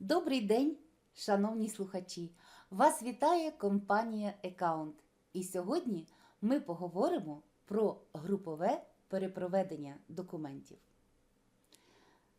Добрий день, шановні слухачі! Вас вітає компанія Account. І сьогодні ми поговоримо про групове перепроведення документів.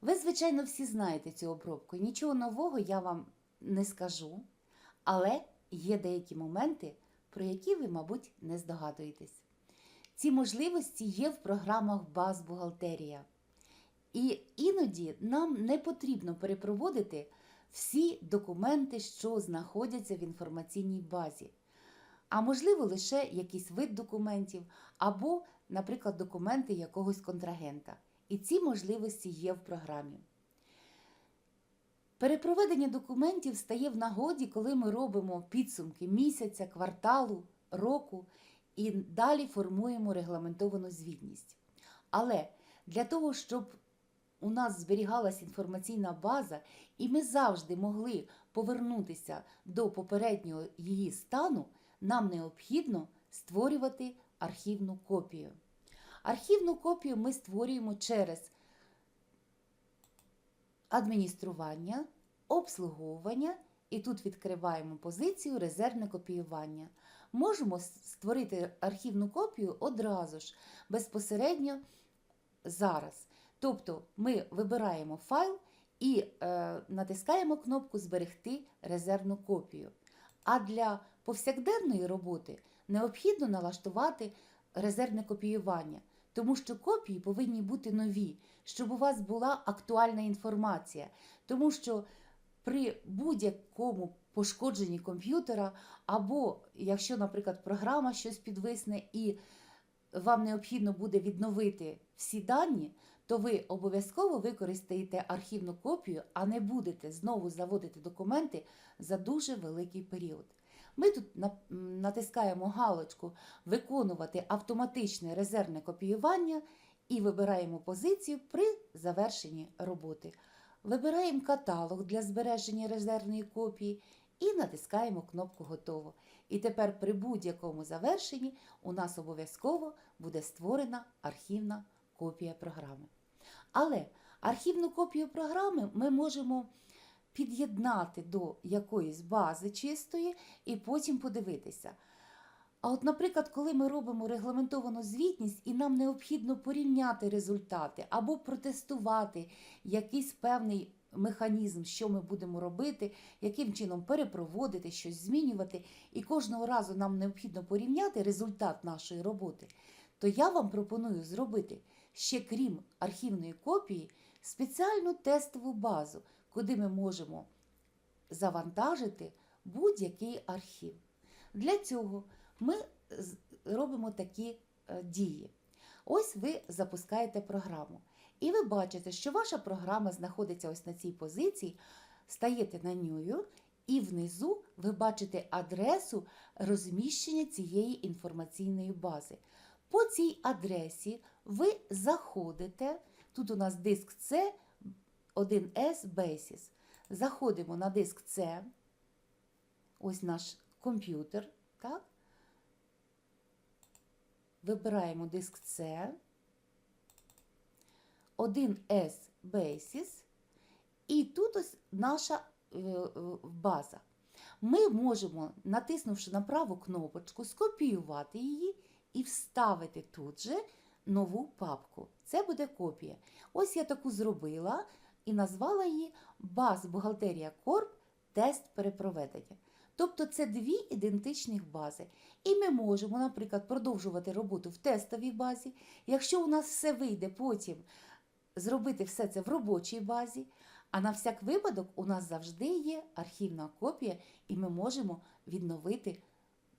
Ви, звичайно, всі знаєте цю обробку, нічого нового я вам не скажу, але є деякі моменти, про які ви, мабуть, не здогадуєтесь. Ці можливості є в програмах Баз Бухгалтерія. І іноді нам не потрібно перепроводити всі документи, що знаходяться в інформаційній базі. А можливо, лише якийсь вид документів або, наприклад, документи якогось контрагента. І ці можливості є в програмі. Перепроведення документів стає в нагоді, коли ми робимо підсумки місяця, кварталу, року і далі формуємо регламентовану звітність. Але для того, щоб у нас зберігалась інформаційна база, і ми завжди могли повернутися до попереднього її стану, нам необхідно створювати архівну копію. Архівну копію ми створюємо через адміністрування, обслуговування, і тут відкриваємо позицію резервне копіювання. Можемо створити архівну копію одразу ж, безпосередньо зараз. Тобто ми вибираємо файл і е, натискаємо кнопку Зберегти резервну копію. А для повсякденної роботи необхідно налаштувати резервне копіювання, тому що копії повинні бути нові, щоб у вас була актуальна інформація. Тому що при будь-якому пошкодженні комп'ютера, або якщо, наприклад, програма щось підвисне і вам необхідно буде відновити всі дані, то ви обов'язково використаєте архівну копію, а не будете знову заводити документи за дуже великий період. Ми тут натискаємо галочку Виконувати автоматичне резервне копіювання і вибираємо позицію при завершенні роботи. Вибираємо каталог для збереження резервної копії і натискаємо кнопку Готово. І тепер при будь-якому завершенні у нас обов'язково буде створена архівна копія програми. Але архівну копію програми ми можемо під'єднати до якоїсь бази чистої і потім подивитися. А от, наприклад, коли ми робимо регламентовану звітність і нам необхідно порівняти результати або протестувати якийсь певний механізм, що ми будемо робити, яким чином перепроводити, щось змінювати, і кожного разу нам необхідно порівняти результат нашої роботи, то я вам пропоную зробити ще крім архівної копії спеціальну тестову базу, куди ми можемо завантажити будь-який архів. Для цього ми робимо такі дії. Ось ви запускаєте програму. І ви бачите, що ваша програма знаходиться ось на цій позиції, стаєте на нього, і внизу ви бачите адресу розміщення цієї інформаційної бази. По цій адресі ви заходите, тут у нас диск C 1S Basis. Заходимо на диск C, ось наш комп'ютер. так? Вибираємо диск C, 1S Basis, і тут ось наша е, база. Ми можемо, натиснувши на праву кнопочку, скопіювати її і вставити тут же нову папку. Це буде копія. Ось я таку зробила і назвала її Баз Бухгалтерія Корп тест перепроведення. Тобто це дві ідентичних бази. І ми можемо, наприклад, продовжувати роботу в тестовій базі. Якщо у нас все вийде потім зробити все це в робочій базі, а на всяк випадок у нас завжди є архівна копія, і ми можемо відновити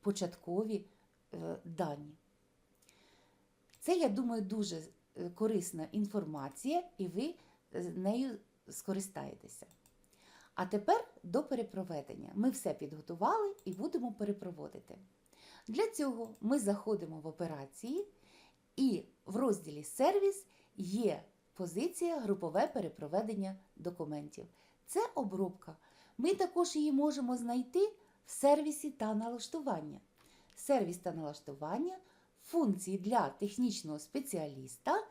початкові е, дані. Це, я думаю, дуже е, корисна інформація, і ви нею скористаєтеся. А тепер до перепроведення. Ми все підготували і будемо перепроводити. Для цього ми заходимо в операції, і в розділі Сервіс є позиція групове перепроведення документів. Це обробка. Ми також її можемо знайти в сервісі та налаштування. Сервіс та налаштування функції для технічного спеціаліста.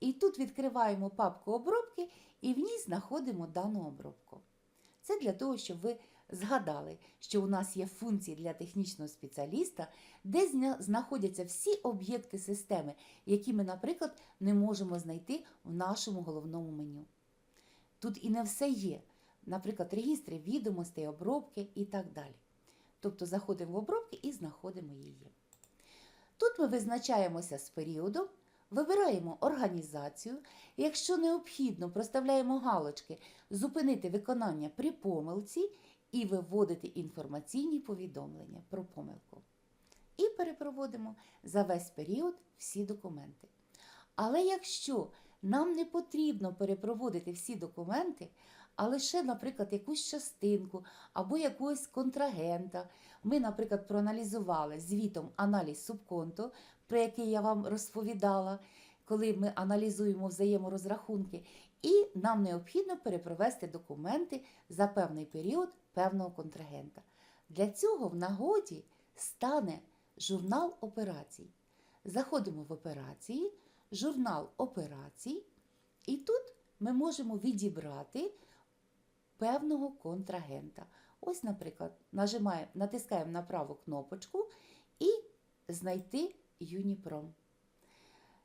І тут відкриваємо папку обробки і в ній знаходимо дану обробку. Це для того, щоб ви згадали, що у нас є функції для технічного спеціаліста, де знаходяться всі об'єкти системи, які ми, наприклад, не можемо знайти в нашому головному меню. Тут і не все є. Наприклад, регістри відомостей, обробки і так далі. Тобто заходимо в обробки і знаходимо її. Тут ми визначаємося з періодом, вибираємо організацію. Якщо необхідно, проставляємо галочки зупинити виконання при помилці і виводити інформаційні повідомлення про помилку. І перепроводимо за весь період всі документи. Але якщо нам не потрібно перепроводити всі документи, а лише, наприклад, якусь частинку або якогось контрагента, ми, наприклад, проаналізували звітом аналіз субконто, про який я вам розповідала, коли ми аналізуємо взаєморозрахунки, і нам необхідно перепровести документи за певний період певного контрагента. Для цього в нагоді стане журнал операцій. Заходимо в операції, журнал операцій, і тут ми можемо відібрати певного контрагента. Ось, наприклад, нажимаємо, натискаємо на праву кнопочку і знайти Юніпром.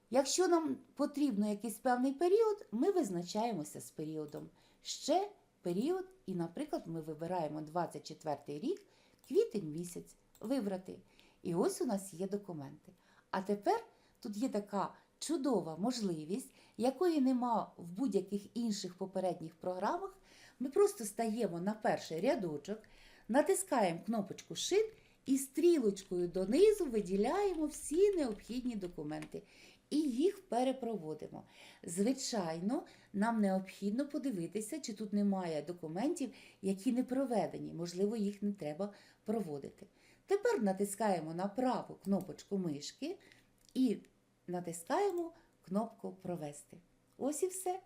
Якщо нам потрібно якийсь певний період, ми визначаємося з періодом. Ще період, і, наприклад, ми вибираємо 24 рік, квітень місяць вибрати. І ось у нас є документи. А тепер тут є така чудова можливість, якої нема в будь-яких інших попередніх програмах. Ми просто стаємо на перший рядочок, натискаємо кнопочку Shift і стрілочкою донизу виділяємо всі необхідні документи і їх перепроводимо. Звичайно, нам необхідно подивитися, чи тут немає документів, які не проведені, можливо, їх не треба проводити. Тепер натискаємо на праву кнопочку мишки і натискаємо кнопку Провести. Ось і все.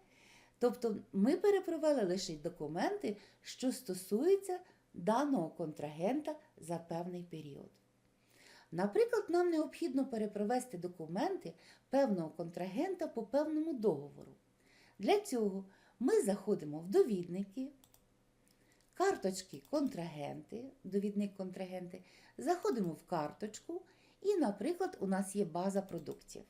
Тобто ми перепровели лише документи, що стосуються даного контрагента за певний період. Наприклад, нам необхідно перепровести документи певного контрагента по певному договору. Для цього ми заходимо в довідники, карточки контрагенти, довідник контрагенти, заходимо в карточку і, наприклад, у нас є база продуктів.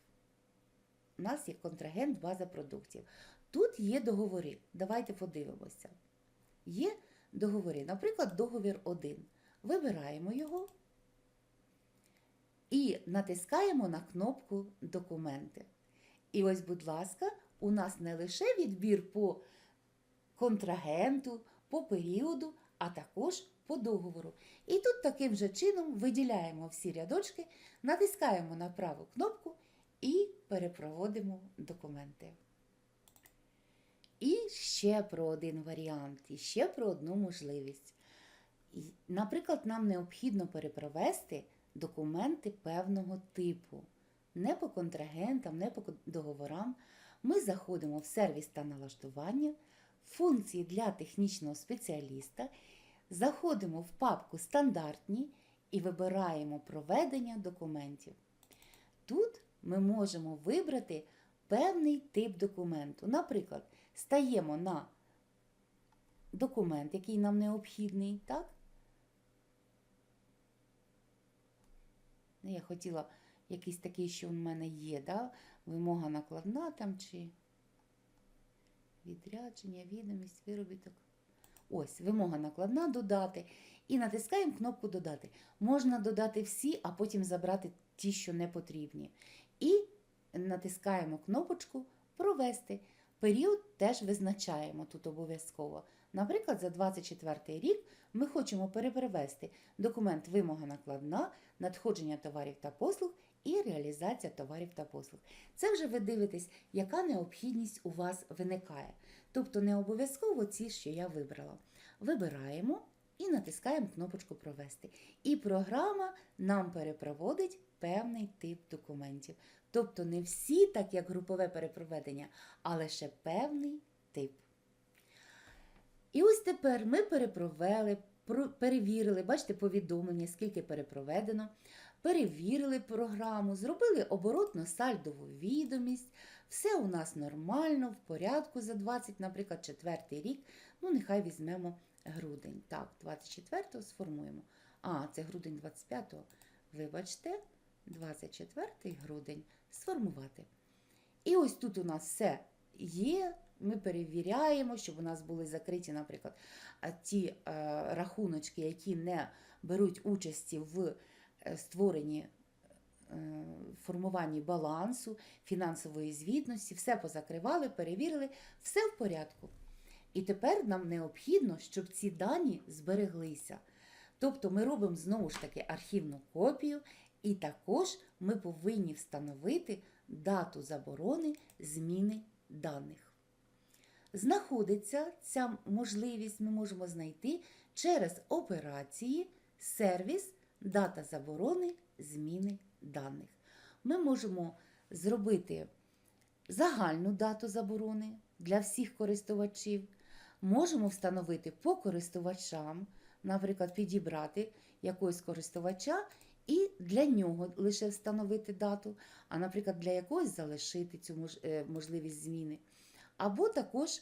У нас є контрагент база продуктів. Тут є договори. Давайте подивимося. Є договори, наприклад, договір 1. Вибираємо його і натискаємо на кнопку Документи. І ось, будь ласка, у нас не лише відбір по контрагенту, по періоду, а також по договору. І тут таким же чином виділяємо всі рядочки, натискаємо на праву кнопку і перепроводимо документи. І ще про один варіант, і ще про одну можливість. Наприклад, нам необхідно перепровести документи певного типу. Не по контрагентам, не по договорам. Ми заходимо в сервіс та налаштування, функції для технічного спеціаліста, заходимо в папку Стандартні і вибираємо проведення документів. Тут ми можемо вибрати певний тип документу. Наприклад, стаємо на документ, який нам необхідний, так? Ну, Я хотіла якийсь такий, що в мене є, да? вимога накладна там чи відрядження, відомість, виробіток. Ось, вимога накладна додати. І натискаємо кнопку Додати. Можна додати всі, а потім забрати ті, що не потрібні. І натискаємо кнопочку Провести. Період теж визначаємо тут обов'язково. Наприклад, за 24 рік ми хочемо перепривести документ вимога накладна, надходження товарів та послуг і реалізація товарів та послуг. Це вже ви дивитесь, яка необхідність у вас виникає. Тобто не обов'язково ці, що я вибрала. Вибираємо і натискаємо кнопочку Провести. І програма нам перепроводить певний тип документів. Тобто не всі, так як групове перепроведення, а лише певний тип. І ось тепер ми перепровели, перевірили, бачите, повідомлення, скільки перепроведено, перевірили програму, зробили оборотно сальдову відомість. Все у нас нормально, в порядку за 20, наприклад, четвертий рік. Ну, нехай візьмемо грудень. Так, 24-го сформуємо. А, це грудень 25-го. Вибачте, 24 грудень сформувати. І ось тут у нас все є. Ми перевіряємо, щоб у нас були закриті, наприклад, ті е, рахуночки, які не беруть участі в е, створенні е, формуванні балансу, фінансової звітності, все позакривали, перевірили, все в порядку. І тепер нам необхідно, щоб ці дані збереглися. Тобто ми робимо знову ж таки архівну копію, і також ми повинні встановити дату заборони зміни даних. Знаходиться ця можливість, ми можемо знайти через операції сервіс дата заборони зміни даних. Ми можемо зробити загальну дату заборони для всіх користувачів. Можемо встановити по користувачам, наприклад, підібрати якогось користувача і для нього лише встановити дату, а, наприклад, для якогось залишити цю е, можливість зміни. Або також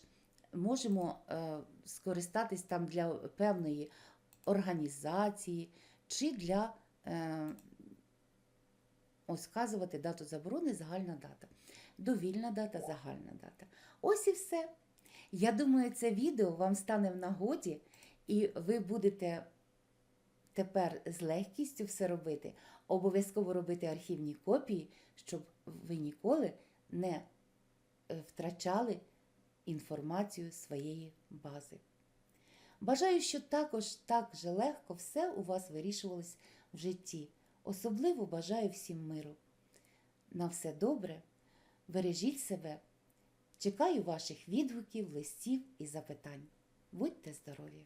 можемо е, скористатись там для певної організації чи для е, ось вказувати дату заборони, загальна дата. Довільна дата, загальна дата. Ось і все. Я думаю, це відео вам стане в нагоді, і ви будете тепер з легкістю все робити. Обов'язково робити архівні копії, щоб ви ніколи не е, втрачали інформацію своєї бази. Бажаю, що також так же легко все у вас вирішувалось в житті. Особливо бажаю всім миру. На все добре, бережіть себе. Чекаю ваших відгуків, листів і запитань. Будьте здорові!